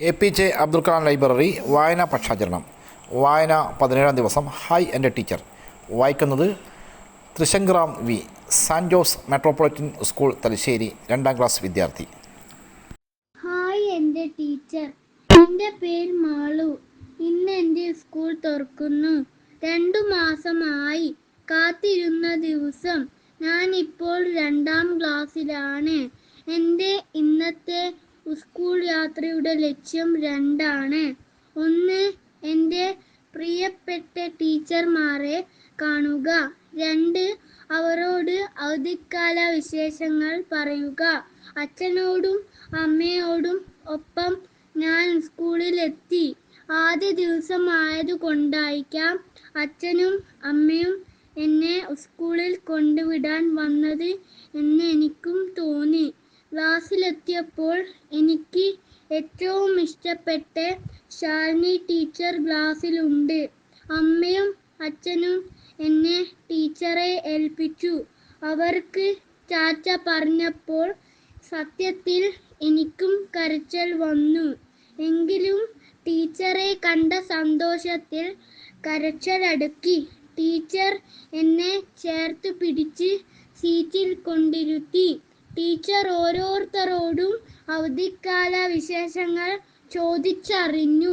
A P J Abdul Kalam library വായനാ പക്ഷാചരണം. വായന പതിനേഴാം ദിവസം ഹായ് എന്റെ ടീച്ചർ. വായിക്കുന്നത് തൃശങ്കറാം V San Jose Metropolitan School Thalassery രണ്ടാം ക്ലാസ് വിദ്യാർത്ഥി. ഹായ് എന്റെ ടീച്ചർ. എന്റെ പേര് മാളു. ഇന്ന് എന്റെ സ്കൂൾ തുറക്കുന്നു. രണ്ടു മാസമായി കാത്തിരുന്ന ദിവസം ഞാൻ ഇപ്പോൾ രണ്ടാം ക്ലാസ്സിലാണ്. എന്റെ ഇന്നത്തെ സ്കൂൾ യാത്രയുടെ ലക്ഷ്യം രണ്ടാണ്. ഒന്ന് എന്റെ പ്രിയപ്പെട്ട ടീച്ചർമാരെ കാണുക. രണ്ട് അവരോട് അവധിക്കാല വിശേഷങ്ങൾ പറയുക. അച്ഛനോടും അമ്മയോടും ഒപ്പം ഞാൻ സ്കൂളിലെത്തി. ആദ്യ ദിവസമായതുകൊണ്ടായിരിക്കാം അച്ഛനും അമ്മയും എന്നെ സ്കൂളിൽ കൊണ്ടുവിടാൻ വന്നത് എന്ന് എനിക്കും തോന്നി. ക്ലാസ്സിലെത്തിയപ്പോൾ എനിക്ക് ഏറ്റവും ഇഷ്ടപ്പെട്ട ശാലിനി ടീച്ചർ ക്ലാസ്സിലുണ്ട് അമ്മയും അച്ഛനും എന്നെ ടീച്ചറെ ഏൽപ്പിച്ചു. അവർക്ക് ചാച്ച പറഞ്ഞപ്പോൾ സത്യത്തിൽ എനിക്കും കരച്ചൽ വന്നു. എങ്കിലും ടീച്ചറെ കണ്ട സന്തോഷത്തിൽ കരച്ചലടുക്കി ടീച്ചർ എന്നെ ചേർത്ത് പിടിച്ച് സീറ്റിൽ കൊണ്ടിരുത്തി. ടീച്ചർ ഓരോരുത്തരോടും അവധിക്കാല വിശേഷങ്ങൾ ചോദിച്ചറിഞ്ഞു.